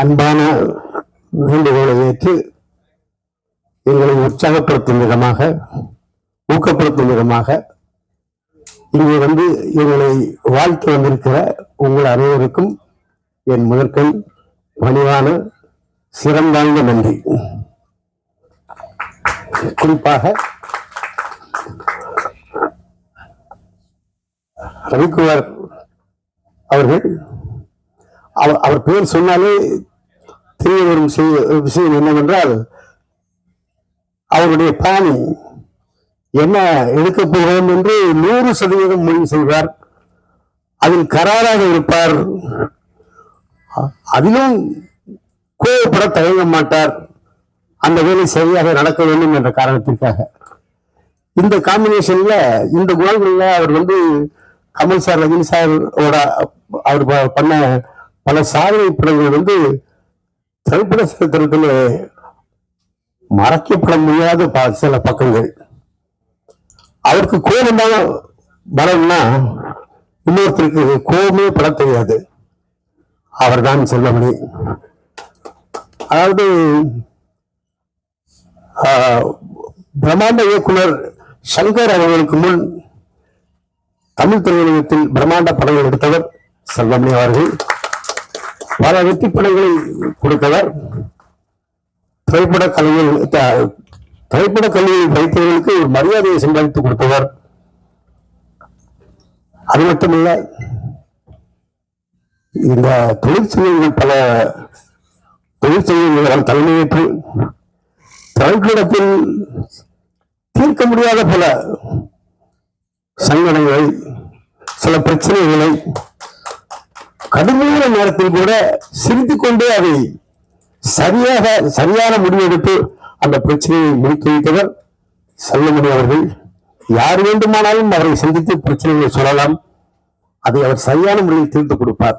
அன்பான வேண்டுகோளை ஏற்று எங்களை உற்சாகப்படுத்தும் விதமாக ஊக்கப்படுத்தும் விதமாக இங்கே வந்து எங்களை வாழ்த்து வந்திருக்கிற உங்கள் அனைவருக்கும் என் முதற்கண் பணிவான சிறந்தாழ்ந்த நன்றி குறிப்பாக ரவிக்குமார் அவர்கள் அவர் அவர் பெயர் சொன்னாலே தெரிய வரும் செய்ய- விஷயம் என்னவென்றால் அவருடைய பாணி என்ன எடுக்கப் போகிறோம் என்று நூறு சதவீதம் முடிவு செய்வார். அதில் கராராக இருப்பார். அதிலும் கோவப்பட தயங்க மாட்டார். அந்த வேலை சரியாக நடக்க வேண்டும் என்ற காரணத்திற்காக. இந்த காம்பினேஷன்ல இந்த குணங்கள்ல அவர் வந்து கமல் சார் ரஜினி சார் அவர் பண்ண பல சாதனை படங்கள் வந்து திரைப்பட சரித்திரத்தில் மறைக்கப்பட முடியாத ப- சில பக்கங்கள். அவருக்கு கோபமான பலம்னா இன்னொருத்தருக்கு கோபமே பட தெரியாது. அவர்தான் செல்வமணி. அதாவது ஆஹ், பிரம்மாண்ட இயக்குனர் சங்கர் அவர்களுக்கு முன் தமிழ் திரையுலகத்தில் பிரம்மாண்ட படங்கள் எடுத்தவர் செல்வமணி அவர்கள். பல வெற்றி படங்களை கொடுத்தவர். திரைப்பட கலைஞர்கள் திரைப்பட கல்வியில் படித்தவர்களுக்கு ஒரு மரியாதையை சம்பாதித்து கொடுத்தவர். அது மட்டுமல்ல இந்த தொழிற்சங்கங்கள் பல தொழிற்சங்கங்கள் தலைமையேற்று. திரைப்படத்தில் தீர்க்க முடியாத பல சங்கடங்களை சில பிரச்சனைகளை கடுமையான நேரத்தில் கூட சிரித்து கொண்டே அதை சரியாக சரியான முடிவெடுத்து அந்த பிரச்சனையை முடித்து வைத்தவர் செல்லமணி அவர்கள். யார் வேண்டுமானாலும் அவரை சந்தித்து பிரச்சனைகளை சொல்லலாம். அதை அவர் சரியான முறையில் தீர்த்து கொடுப்பார்.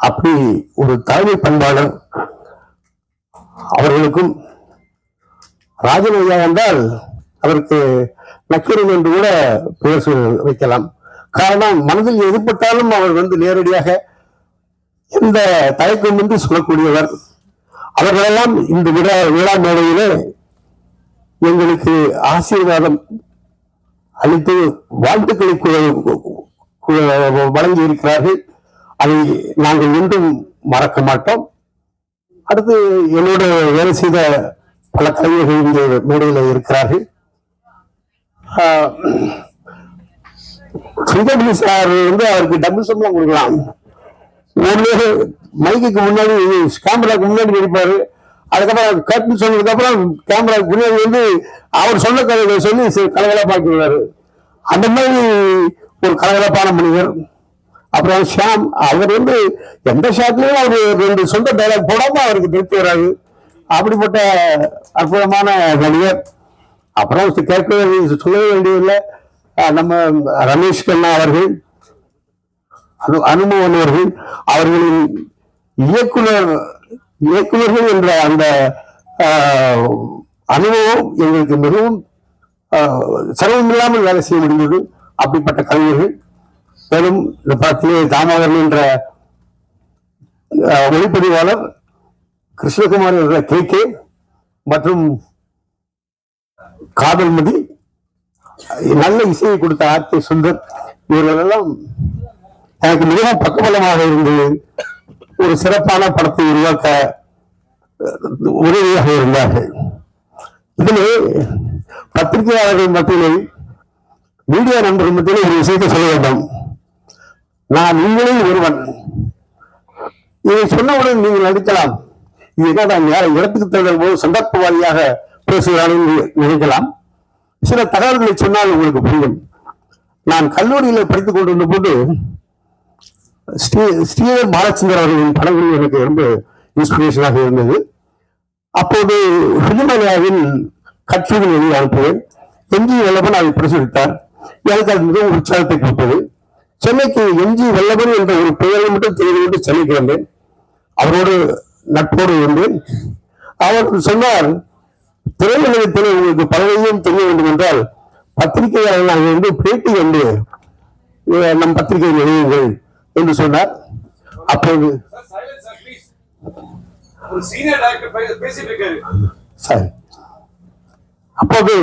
அப்படி ஒரு தலைமை பண்பாளர் அவர்களுக்கும் ராஜன் என்றால் அவருக்கு நக்கீரன் என்று கூட பெயர் வைக்கலாம். காரணம் மனதில் எதிர்பட்டாலும் அவர் வந்து நேரடியாக எந்த தயக்கமின்றி சொல்லக்கூடியவர். அவர்களெல்லாம் இந்த விழா விழா மேடையிலே எங்களுக்கு ஆசீர்வாதம் அளித்து வாழ்த்துக்களை வழங்கி இருக்கிறார்கள் அதை நாங்கள் என்றும் மறக்க மாட்டோம். அடுத்து என்னோட வேலை செய்த பல கலைஞர்கள் இந்த மேடையில் இருக்கிறார்கள். ஆஹ், சார் வந்து அவருக்கு டபுள் சம்பளம் கொடுக்கலாம். ஒண்ணு மைக்குக்கு முன்னாடி கேமராக்கு முன்னாடி நடிப்பாரு அதுக்கப்புறம் கட்டு சொன்னதுக்கு அப்புறம் கேமராக்கு முன்னாடி வந்து அவர் சொன்ன கதைகளை சொல்லி சி- கலகலப்பாக்கிடுவாரு அந்த மாதிரி ஒரு கலகலப்பான மனிதர். அப்புறம் ஷாம் அவர் வந்து எந்த ஷாட்லையும் அவர் ரெண்டு சொந்த டைலாக் போடாம அவருக்கு திருப்தி வராது. அப்படிப்பட்ட அற்புதமான நடிகர். அப்புறம் கேட்க வேண்டிய சொல்லவே வேண்டியதில்லை. நம்ம ரமேஷ் கண்ணா அவர்கள் அனு அனுபவன் அவர்கள் அவர்களின் இயக்குனர் இயக்குநர்கள் என்ற அந்த அனுபவம் எங்களுக்கு மிகவும் சிரமமில்லாமல் வேலை செய்ய முடிந்தது. அப்படிப்பட்ட கலைஞர்கள். மேலும் இந்த படத்திலே தாமோதரன் என்ற ஒளிப்பதிவாளர் கிருஷ்ணகுமார் என்ற கே கே மற்றும் காதல்மதி நல்ல இசையை கொடுத்த ஆர்த்தி சுந்தர் இவர்களெல்லாம் எனக்கு மிகவும் பக்கபலமாக இருந்தது ஒரு சிறப்பான படத்தை உருவாக்க உதவியாக இருந்தார்கள். இதிலே பத்திரிகையாளர்கள் மத்தியிலே மீடியா நண்பர்கள் மத்தியிலே ஒரு விஷயத்தை சொல்ல வேண்டும். நான் உங்களில் ஒருவன். இதை சொன்னவுடன் நீங்கள் நடிக்கலாம். இதுதான் யாரை இடத்துக்கு தகுந்த போது சந்தர்ப்பவாதியாக பேசுகிறார்கள் நினைக்கலாம். சில தகவல்களை சொன்னால் உங்களுக்கு புரியும். நான் கல்லூரியில் படித்துக் கொண்டிருந்த போது ஸ்ரீ ஸ்ரீதர் பாலச்சந்தர் அவர்களின் படங்கள் எனக்கு ரொம்ப இன்ஸ்பிரேஷனாக இருந்தது. அப்போது ஹிமலயாவின் கட்சிகள் எழுதி அனுப்புவேன் எம்ஜி வல்லபன் அதை பிரசுரித்தார். எனக்கு அது மிகவும் உற்சாகத்தை கொடுத்தது. சென்னைக்கு எம்ஜி வல்லபன் என்ற ஒரு பெயரை மட்டும் தெரிந்து கொண்டு சென்னைக்கு வந்தேன் அவரோடு நட்போடு இருந்தேன். அவர் சொன்னார் திரையுலகத்தில் உங்களுக்கு பலரையும் தெரிய வேண்டும் என்றால் பத்திரிகையாளர்கள் வந்து பேட்டி வந்து நம் பத்திரிகை எழுதுங்கள் என்று சொன்னார். அப்போது அப்போது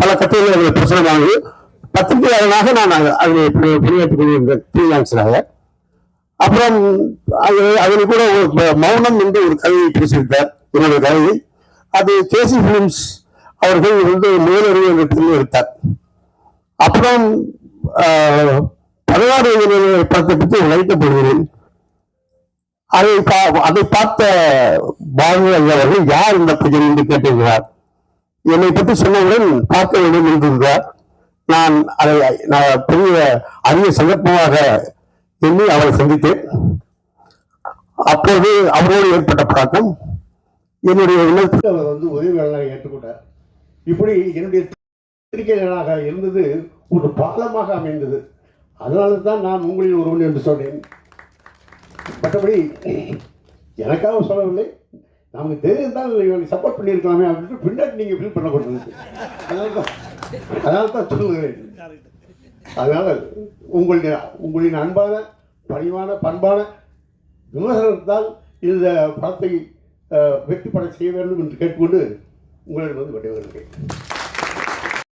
பல கட்டுரைகள் பிரசுரமானது பத்திரிகையாளனாக நான் அது- அதில் பணி- கொண்டிருந்தேன் அப்புறம் அது அதில் கூட ஒரு மௌனம் என்று ஒரு கதையை பேசியிருந்தார் என்னுடைய கதையை. அது கேசி ஃபிலிம்ஸ் அவர்கள் வந்து மேலறிவு என்ற பிரிவு எடுத்தார். அப்புறம் பதினாறு படத்தை பற்றி உழைக்கப்படுகிறேன் அதை பா- அதை பார்த்த பாரதி அவர்கள் யார் இந்த பையன் என்று கேட்டிருக்கிறார். என்னை பற்றி சொன்னவுடன் பார்க்க வேண்டும் என்றிருந்தார் நான் அதை நான் பெரிய அரிய சந்தர்ப்பமாக எண்ணி அவரை சந்தித்தேன். அப்போது அவரோடு ஏற்பட்ட பழக்கம் என்னுடைய எண்ணத்தில் அவர் வந்து உதவியாளராக ஏற்றுக்கொண்டார். இப்படி என்னுடைய பத்திரிகையாளராக இருந்தது ஒரு பாலமாக அமைந்தது. அதனால தான் நான் உங்களில் ஒருவன் என்று சொன்னேன். மற்றபடி எனக்காக சொல்லவில்லை. நமக்கு தெரியும் தான் இவனை சப்போர்ட் பண்ணியிருக்கலாமே அப்படின்னு பின்னாடி நீங்கள் ஃபீல் பண்ணக்கூடாது அதனால தான் அதனால தான் சொல்லுகிறேன். அதனால் உங்களுடைய உங்களின் அன்பான பணிவான பண்பான விமர்சனத்தால் இந்த படத்தை அஹ், வெற்றி பட செய்ய வேண்டும் என்று கேட்டுக்கொண்டு உங்களிடம் வந்து விடைபெறுகிறேன்.